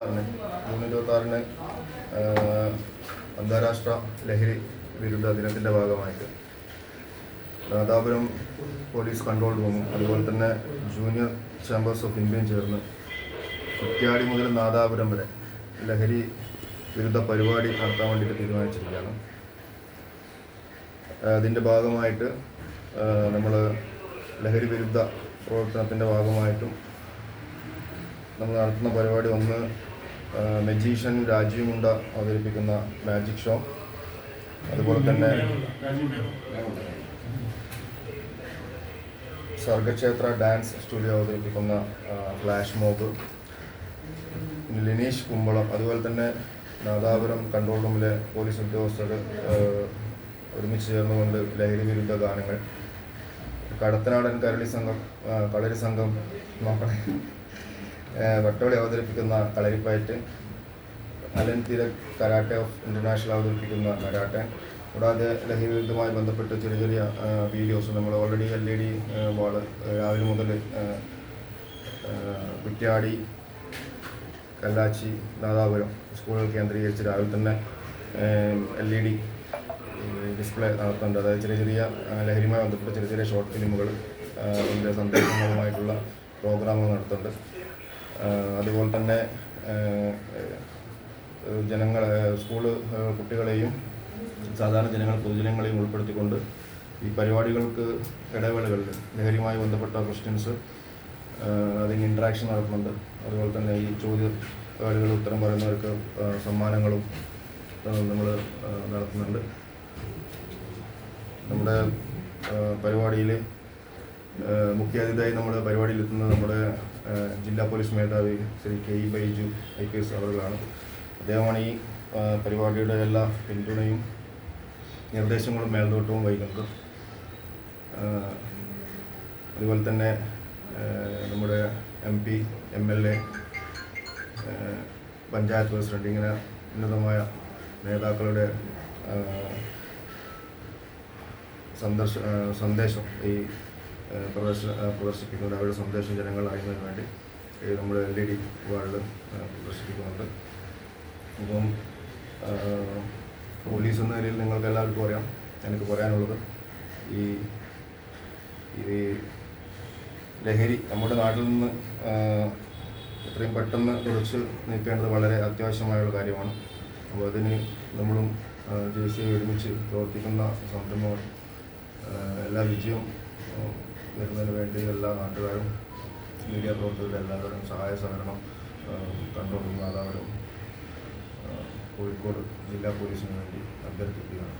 June ഇരുപത്തി ആറിന് അന്താരാഷ്ട്ര ലഹരി വിരുദ്ധ ദിനത്തിന്റെ ഭാഗമായിട്ട്. നാദാപുരം പോലീസ് കൺട്രോൾ റൂമും അതുപോലെ തന്നെ ജൂനിയർ ചേംബേഴ്സ് ഓഫ് ഇന്ത്യയും ചേർന്ന് കുറ്റ്യാടി മുതൽ നാദാപുരം വരെ ലഹരി വിരുദ്ധ പരിപാടി നടത്താൻ വേണ്ടിയിട്ട് തീരുമാനിച്ചിരിക്കുകയാണ്. അതിന്റെ ഭാഗമായിട്ട് നമ്മൾ ലഹരി വിരുദ്ധ പ്രവർത്തനത്തിന്റെ ഭാഗമായിട്ടും നമ്മൾ നടത്തുന്ന പരിപാടി ഒന്ന് മെജീഷ്യൻ രാജീവ് മുണ്ട അവതരിപ്പിക്കുന്ന മാജിക് ഷോ അതുപോലെ തന്നെ സ്വർഗക്ഷേത്ര ഡാൻസ് സ്റ്റുഡിയോ അവതരിപ്പിക്കുന്ന ഫ്ലാഷ് മോബ് ലിനീഷ് കുമ്പളം അതുപോലെ തന്നെ നാദാപുരം കൺട്രോൾ റൂമിലെ പോലീസ് ഉദ്യോഗസ്ഥർ ഒരുമിച്ച് ചേർന്നുകൊണ്ട് ലഹരി വിരുദ്ധ ഗാനങ്ങൾ. കടത്തനാടൻ കരളി സംഘം കളരി സംഘം നോക്കണേ ഏഹ് വട്ടവളി അവതരിപ്പിക്കുന്ന കളരിപ്പയറ്റ് അലൻ തിരക് കരാട്ടെ ഓഫ് ഇന്റർനാഷണൽ അവതരിപ്പിക്കുന്ന കരാട്ടെ. കൂടാതെ ലഹരി വിരുദ്ധമായി ബന്ധപ്പെട്ട് ചെറിയ ചെറിയ വീഡിയോസ് നമ്മൾ already L E D wall രാവിലെ മുതൽ കുറ്റ്യാടി കല്ലാച്ചി നാദാപുരം സ്കൂളുകൾ കേന്ദ്രീകരിച്ച് രാവിലെ തന്നെ എൽ ഇ ഡി ഡിസ്പ്ലേ നടത്തുന്നുണ്ട്. അതായത് ചെറിയ ചെറിയ ലഹരിയുമായി ബന്ധപ്പെട്ട ചെറിയ ചെറിയ ഷോർട്ട് ഫിലിമുകൾ അതിന്റെ സന്ദേശങ്ങളുമായിട്ടുള്ള പ്രോഗ്രാമുകൾ നടത്തുന്നുണ്ട്. അതുപോലെ തന്നെ ജനങ്ങൾ സ്കൂൾ കുട്ടികളെയും സാധാരണ ജനങ്ങൾ പൊതുജനങ്ങളെയും ഉൾപ്പെടുത്തിക്കൊണ്ട് ഈ പരിപാടികൾക്ക് ഇടവേളകളിൽ ലഹരിയുമായി ബന്ധപ്പെട്ട ക്വസ്റ്റ്യൻസ് അതിന് ഇൻട്രാക്ഷൻ നടക്കുന്നുണ്ട് അതുപോലെ തന്നെ ഈ ചോദ്യപാടുകൾ ഉത്തരം പറയുന്നവർക്ക് സമ്മാനങ്ങളും നമ്മൾ നടത്തുന്നുണ്ട്. നമ്മുടെ പരിപാടിയിൽ മുഖ്യാതിഥിയായി നമ്മുടെ പരിപാടിയിൽ എത്തുന്നത് നമ്മുടെ ജില്ലാ പോലീസ് മേധാവി Shri K E Baiju I P S അവറുകളാണ് അദ്ദേഹമാണ് ഈ പരിപാടിയുടെ എല്ലാ പിന്തുണയും നിർദ്ദേശങ്ങളും മേൽനോട്ടവും വഹിക്കുന്നത് അതുപോലെ തന്നെ നമ്മുടെ M P M L A panchayat president ഇങ്ങനെ ഉന്നതമായ നേതാക്കളുടെ സന്ദർശ സന്ദേശം ഈ ആ, പ്രദർശ ആ, പ്രദർശിപ്പിക്കുന്നുണ്ട് അവരുടെ സന്ദേശം ജനങ്ങൾ അറിയുന്നതിന് വേണ്ടി ഈ നമ്മുടെ എൽ ഇ ഡി വാർഡിൽ പ്രദർശിപ്പിക്കുന്നുണ്ട്. അപ്പം പോലീസ് എന്ന നിലയിൽ നിങ്ങൾക്ക് എല്ലാവർക്കും അറിയാം എനിക്ക് പറയാനുള്ളത് ഈ ഈ ലഹരി നമ്മുടെ നാട്ടിൽ നിന്ന് എത്രയും പെട്ടെന്ന് തുടച്ചു നീക്കേണ്ടത് വളരെ അത്യാവശ്യമായുള്ള കാര്യമാണ്. അപ്പോൾ അതിന് നമ്മളും ജെ ഒരുമിച്ച് പ്രവർത്തിക്കുന്ന സംരംഭങ്ങൾ എല്ലാ വിജയവും വരുന്നതിന് വേണ്ടി എല്ലാ നാട്ടുകാരും മീഡിയ പ്രവർത്തകരും എല്ലാവരും സഹായ സഹകരണം കണ്ടുകൊണ്ടുള്ള എല്ലാവരും കോഴിക്കോട് ജില്ലാ പോലീസിന് വേണ്ടി അഭ്യർത്ഥിക്കുകയാണ്.